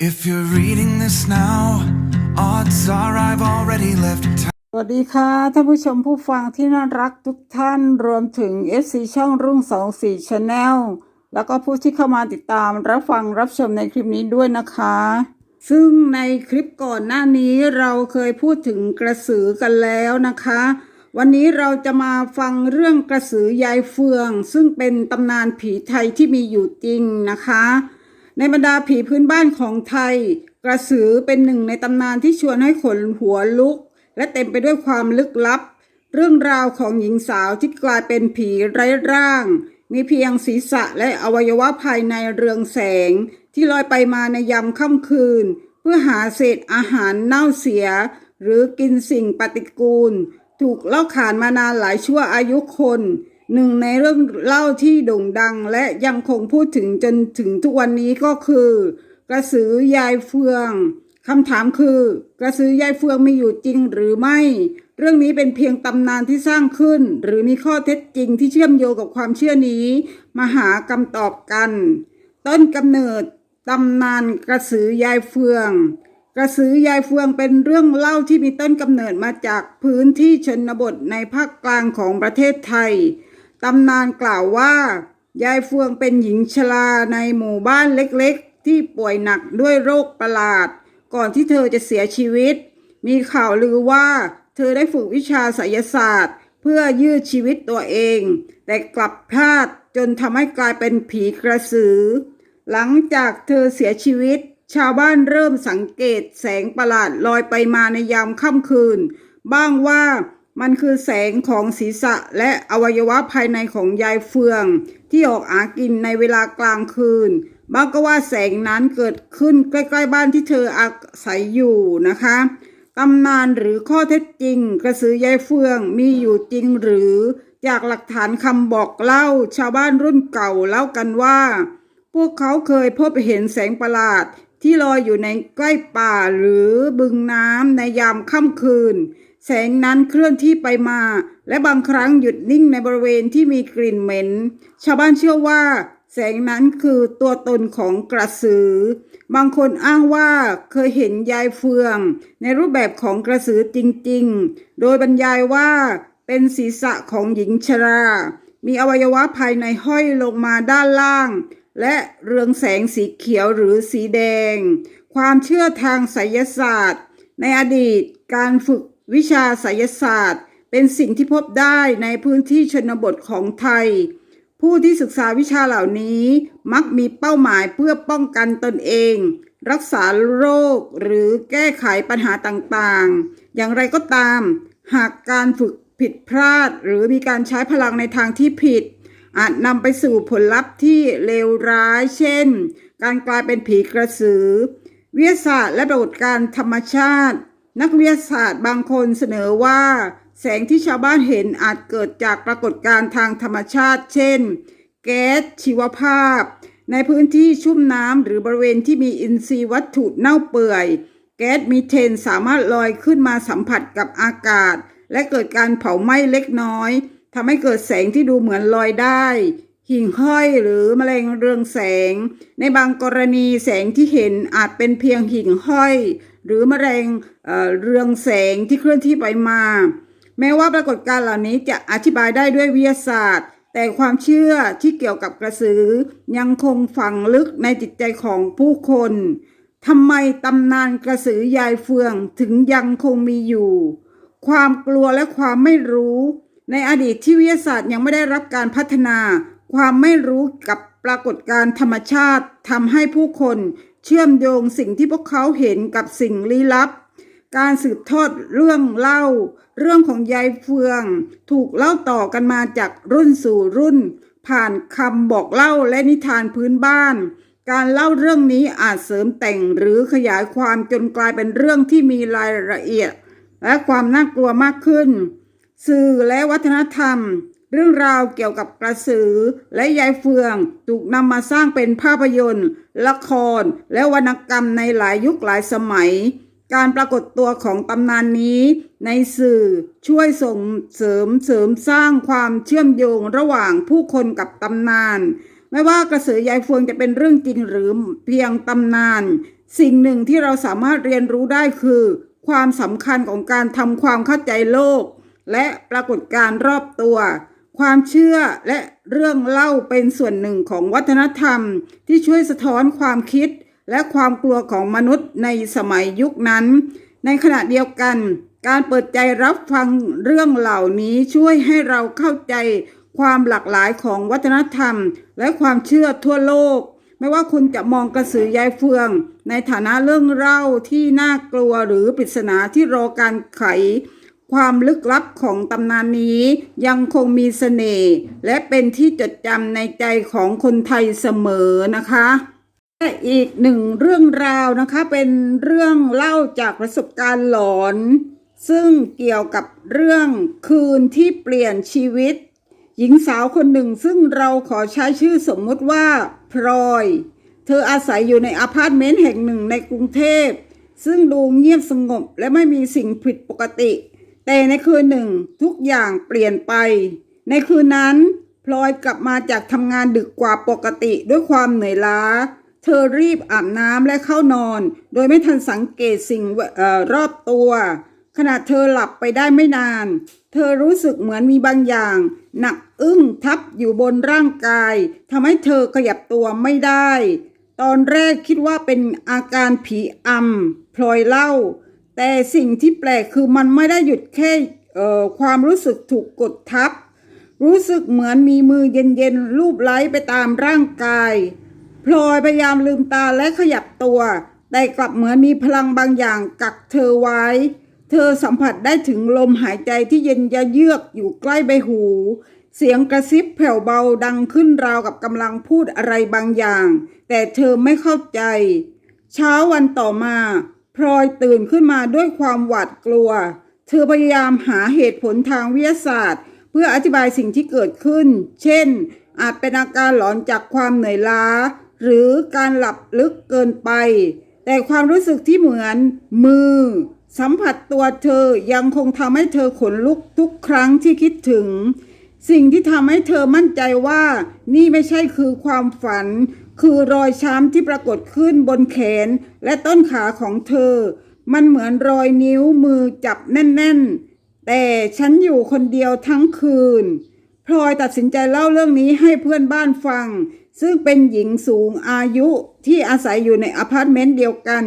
If you're reading this now, odds are I've already left town. สวัสดีค่ะท่านผู้ชมผู้ฟังที่น่ารักทุกท่านรวมถึง FC ช่องรุ่งสองสี่ชาแนลแล้วก็ผู้ที่เข้ามาติดตามรับฟังรับชมในคลิปนี้ด้วยนะคะ ซึ่งในคลิปก่อนหน้านี้เราเคยพูดถึงกระสือกันแล้วนะคะ วันนี้เราจะมาฟังเรื่องกระสือยายเฟือง ซึ่งเป็นตำนานผีไทยที่มีอยู่จริงนะคะ ในบรรดาผีพื้นบ้านของไทย กระสือเป็นหนึ่งในตำนานที่ชวนให้ขนหัวลุก และเต็มไปด้วยความลึกลับ เรื่องราวของหญิงสาวที่กลายเป็นผีไร้ร่าง มีเพียงศีรษะและอวัยวะภายในเรืองแสง ที่ลอยไปมาในยามค่ำคืน เพื่อหาเศษอาหารเน่าเสีย หรือกินสิ่งปฏิกูล ถูกเล่าขานมานานหลายชั่วอายุคน หนึ่งในเรื่องเล่าที่โด่งดังและยังคงพูดถึงจนถึงทุกวันนี้ก็คือ กระสือยายเฟืองคำถามคือ กระสือยายเฟืองมีอยู่จริงหรือไม่ เรื่องนี้เป็นเพียงตำนานที่สร้างขึ้น หรือมีข้อเท็จจริงที่เชื่อมโยงกับความเชื่อนี้ มาหาคำตอบกัน ต้นกำเนิดตำนานกระสือยายเฟือง กระสือยายเฟืองเป็นเรื่องเล่าที่มีต้นกำเนิดมาจากพื้นที่ชนบทในภาคกลางของประเทศไทย ตำนานกล่าวว่า ยายเฟืองเป็นหญิงชราในหมู่บ้านเล็กๆ ที่ป่วยหนักด้วยโรคประหลาด ก่อนที่เธอจะเสียชีวิต มีข่าวลือว่า เธอได้ฝึกวิชาไสยศาสตร์ เพื่อยืดชีวิตตัวเอง แต่กลับพลาดจนทำให้กลายเป็นผีกระสือ หลังจากเธอเสียชีวิต ชาวบ้านเริ่มสังเกตแสงประหลาดลอยไปมาในยามค่ำคืน บ้างว่า มันคือแสงของศีรษะและอวัยวะภายในของยายเฟือง ที่ออกอากินในเวลากลางคืนบางก็ว่าแสงนั้นเกิดขึ้นใกล้ๆบ้านที่เธออาศัยอยู่นะคะตำนานหรือข้อเท็จจริง กระสือยายเฟืองมีอยู่จริงหรือจากหลักฐานคำบอกเล่าชาวบ้านรุ่นเก่าเล่ากันว่า พวกเขาเคยพบเห็นแสงประหลาดที่ลอยอยู่ในใกล้ป่าหรือบึงน้ำในยามค่ำคืน แสงนั้นเคลื่อนที่ไปมา และบางครั้งหยุดนิ่งในบริเวณที่มีกลิ่นเหม็น ชาวบ้านเชื่อว่า แสงนั้นคือตัวตนของกระสือ บางคนอ้างว่าเคยเห็นยายเฟือง ในรูปแบบของกระสือจริงๆ โดยบรรยายว่าเป็นศีรษะของหญิงชรา มีอวัยวะภายในห้อยลงมาด้านล่าง และเรืองแสงสีเขียวหรือสีแดง ความเชื่อทางไสยศาสตร์ ในอดีตการฝึก วิชาไสยศาสตร์ เป็นสิ่งที่พบได้ในพื้นที่ชนบทของไทย ผู้ที่ศึกษาวิชาเหล่านี้มักมีเป้าหมายเพื่อป้องกันตนเอง รักษาโรคหรือแก้ไขปัญหาต่างๆ อย่างไรก็ตาม หากการฝึกผิดพลาด หรือมีการใช้พลังในทางที่ผิด อาจนำไปสู่ผลลัพธ์ที่เลวร้าย เช่น การกลายเป็นผีกระสือ วิทยาศาสตร์และปรากฏการธรรมชาติ นักวิทยาศาสตร์บางคนเสนอว่า แสงที่ชาวบ้านเห็นอาจเกิดจากปรากฏการณ์ทางธรรมชาติ เช่น แก๊สชีวภาพ ในพื้นที่ชุ่มน้ำหรือบริเวณที่มีอินทรีย์วัตถุเน่าเปื่อย แก๊สมีเทนสามารถลอยขึ้นมาสัมผัสกับอากาศ และเกิดการเผาไหม้เล็กน้อยทำให้เกิดแสงที่ดูเหมือนลอยได้ หิ่งห้อยหรือแมลงเรืองแสง ในบางกรณีแสงที่เห็นอาจเป็นเพียงหิ่งห้อย หรือแมลงเเรืองแสงที่เคลื่อนที่ไปมา แม้ว่าปรากฏการณ์เหล่านี้จะอธิบายได้ด้วยวิทยาศาสตร์ แต่ความเชื่อที่เกี่ยวกับกระสือยังคงฝังลึกในจิตใจของผู้คนทำไมตำนานกระสือยายเฟืองถึงยังคงมีอยู่ ความกลัวและความไม่รู้ ในอดีตที่วิทยาศาสตร์ยังไม่ได้รับการพัฒนา ความไม่รู้กับปรากฏการธรรมชาติทำให้ผู้คนเชื่อมโยงสิ่งที่พวกเขาเห็นกับสิ่งลี้ลับ การสืบทอดเรื่องเล่า เรื่องของยายเฟือง ถูกเล่าต่อกันมาจากรุ่นสู่รุ่น ผ่านคำบอกเล่าและนิทานพื้นบ้าน การเล่าเรื่องนี้อาจเสริมแต่งหรือขยายความจนกลายเป็นเรื่องที่มีรายละเอียด และความน่ากลัวมากขึ้น สื่อและวัฒนธรรม เรื่องราวเกี่ยวกับกระสือและยายเฟืองถูกนำมาสร้างเป็นภาพยนตร์ ละคร และวรรณกรรมในหลายยุคหลายสมัย การปรากฏตัวของตำนานนี้ ในสื่อช่วยส่งเสริมเสริมสร้างความเชื่อมโยงระหว่างผู้คนกับตำนาน ไม่ว่ากระสือยายเฟืองจะเป็นเรื่องจริงหรือเพียงตำนาน สิ่งหนึ่งที่เราสามารถเรียนรู้ได้คือ ความสำคัญของการทำความเข้าใจโลก และปรากฏการณ์รอบตัว ความเชื่อและเรื่องเล่าเป็นส่วนหนึ่งของวัฒนธรรมที่ช่วยสะท้อนความคิดและความกลัวของมนุษย์ในสมัยยุคนั้น ในขณะเดียวกัน การเปิดใจรับฟังเรื่องเหล่านี้ช่วยให้เราเข้าใจความหลากหลายของวัฒนธรรม และความเชื่อทั่วโลก ไม่ว่าคุณจะมองกระสือยายเฟือง ในฐานะเรื่องเล่าที่น่ากลัวหรือปริศนาที่รอการไข ความลึกลับของตำนานนี้ยังคงมีเสน่ห์และเป็นที่จดจำในใจของคนไทยเสมอนะคะและอีกหนึ่งเรื่องราวนะคะเป็นเรื่องเล่าจากประสบการณ์หลอน ซึ่งเกี่ยวกับเรื่องคืนที่เปลี่ยนชีวิต หญิงสาวคนหนึ่งซึ่งเราขอใช้ชื่อสมมุติว่าพลอย เธออาศัยอยู่ในอพาร์ตเมนต์แห่งหนึ่งในกรุงเทพ ซึ่งดูเงียบสงบและไม่มีสิ่งผิดปกติ แต่ในคืนหนึ่งทุกอย่างเปลี่ยนไป ในคืนนั้นพลอยกลับมาจากทำงานดึกกว่าปกติด้วยความเหนื่อยล้า เธอรีบอาบน้ำและเข้านอน โดยไม่ทันสังเกตสิ่งออรอบตัว ขณะเธอหลับไปได้ไม่นาน เธอรู้สึกเหมือนมีบางอย่าง หนักอึ้งทับอยู่บนร่างกายทำให้เธอขยับตัวไม่ได้ ตอนแรกคิดว่าเป็นอาการผีอำพลอยเล่า แต่สิ่งที่แปลกคือมันไม่ได้หยุดแค่ความรู้สึกถูกกดทับ รู้สึกเหมือนมีมือเย็นๆลูบไล้ไปตามร่างกายพลอยพยายามลืมตาและขยับตัว แต่กลับเหมือนมีพลังบางอย่างกักเธอไว้ เธอสัมผัสได้ถึงลมหายใจที่เย็นยะเยือกอยู่ใกล้ใบหู เสียงกระซิบแผ่วเบาดังขึ้นราวกับกำลังพูดอะไรบางอย่าง แต่เธอไม่เข้าใจ เช้าวันต่อมา พลอยตื่นขึ้นมาด้วยความหวาดกลัว เธอพยายามหาเหตุผลทางวิทยาศาสตร์ เพื่ออธิบายสิ่งที่เกิดขึ้น เช่น อาจเป็นอาการหลอนจากความเหนื่อยล้า หรือการหลับลึกเกินไป แต่ความรู้สึกที่เหมือน มือ สัมผัสตัวเธอยังคงทำให้เธอขนลุกทุกครั้งที่คิดถึง สิ่งที่ทำให้เธอมั่นใจว่านี่ไม่ใช่คือความฝัน คือรอยช้ำที่ปรากฏขึ้นบนแขนและต้นขาของเธอ มันเหมือนรอยนิ้วมือจับแน่น ๆ แต่ฉันอยู่คนเดียวทั้งคืนพลอยตัดสินใจเล่าเรื่องนี้ให้เพื่อนบ้านฟัง ซึ่งเป็นหญิงสูงอายุที่อาศัยอยู่ในอพาร์ตเมนต์เดียวกัน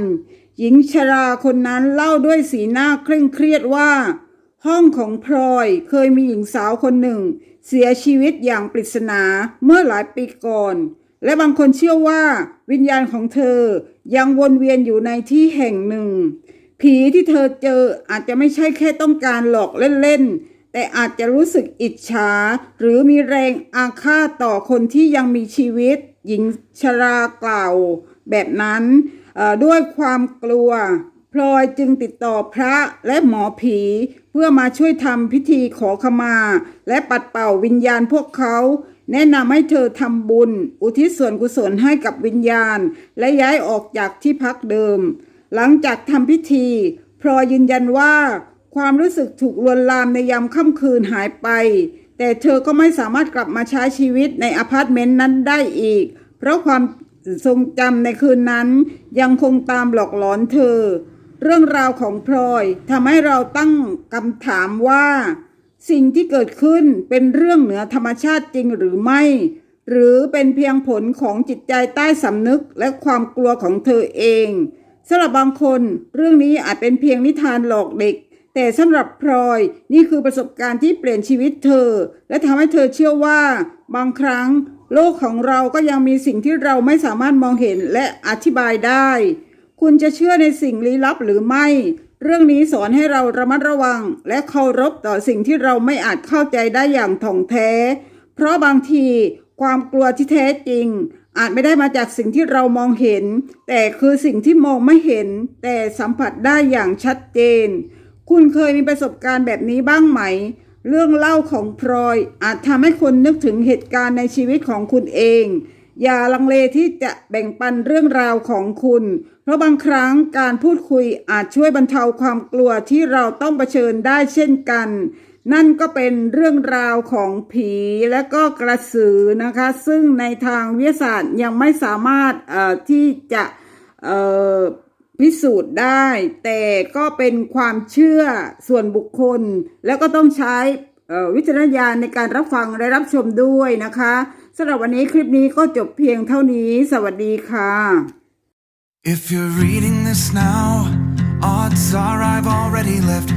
หญิงชราคนนั้นเล่าด้วยสีหน้าเคร่งเครียดว่า ห้องของพลอยเคยมีหญิงสาวคนหนึ่ง เสียชีวิตอย่างปริศนาเมื่อหลายปีก่อน และบางคนเชื่อว่าวิญญาณของเธอยังวนเวียนอยู่ในที่แห่งหนึ่ง ผีที่เธอเจออาจจะไม่ใช่แค่ต้องการหลอกเล่นๆ แต่อาจจะรู้สึกอิจฉา หรือมีแรงอาฆาตต่อคนที่ยังมีชีวิต หญิงชรากล่าวแบบนั้นด้วยความกลัว พลอยจึงติดต่อพระและหมอผี เพื่อมาช่วยทำพิธีขอขมา และปัดเป่าวิญญาณพวกเขา แนะนำให้เธอทำบุญ อุทิศส่วนกุศลให้กับวิญญาณ และย้ายออกจากที่พักเดิม หลังจากทำพิธี พลอยยืนยันว่า ความรู้สึกถูกลวนลามในยามค่ำคืนหายไป แต่เธอก็ไม่สามารถกลับมาใช้ชีวิตในอพาร์ตเมนต์นั้นได้อีก เพราะความทรงจำในคืนนั้น ยังคงตามหลอกหลอนเธอ เรื่องราวของพลอยทำให้เราตั้งคำถามว่า สิ่งที่เกิดขึ้นเป็นเรื่องเหนือธรรมชาติจริงหรือไม่ หรือเป็นเพียงผลของจิตใจใต้สำนึกและความกลัวของเธอเองสำหรับบางคนเรื่องนี้อาจเป็นเพียงนิทานหลอกเด็ก แต่สำหรับพลอยนี่คือประสบการณ์ที่เปลี่ยนชีวิตเธอ และทำให้เธอเชื่อว่า บางครั้ง โลกของเราก็ยังมีสิ่งที่เราไม่สามารถมองเห็นและอธิบายได้ คุณจะเชื่อในสิ่งลี้ลับหรือไม่ เรื่องนี้สอนให้เราระมัดระวัง และเคารพต่อสิ่งที่เราไม่อาจเข้าใจได้อย่างถ่องแท้ เพราะบางทีความกลัวที่แท้จริง อาจไม่ได้มาจากสิ่งที่เรามองเห็น แต่คือสิ่งที่มองไม่เห็น แต่สัมผัสได้อย่างชัดเจน คุณเคยมีประสบการณ์แบบนี้บ้างไหม เรื่องเล่าของพลอยอาจทำให้คนนึกถึงเหตุการณ์ในชีวิตของคุณเอง อย่าลังเลที่จะแบ่งปันเรื่องราวของคุณ เพราะบางครั้งการพูดคุยอาจช่วยบรรเทาความกลัวที่เราต้องเผชิญได้เช่นกัน นั่นก็เป็นเรื่องราวของผีและก็กระสือนะคะ ซึ่งในทางวิทยาศาสตร์ยังไม่สามารถที่จะพิสูจน์ได้ แต่ก็เป็นความเชื่อส่วนบุคคล แล้วก็ต้องใช้ วิจารณญาณในการรับฟังและรับชมด้วยนะคะสำหรับวันนี้คลิปนี้ก็จบเพียงเท่านี้ สวัสดีค่ะ If you're reading this now, odds are I've already left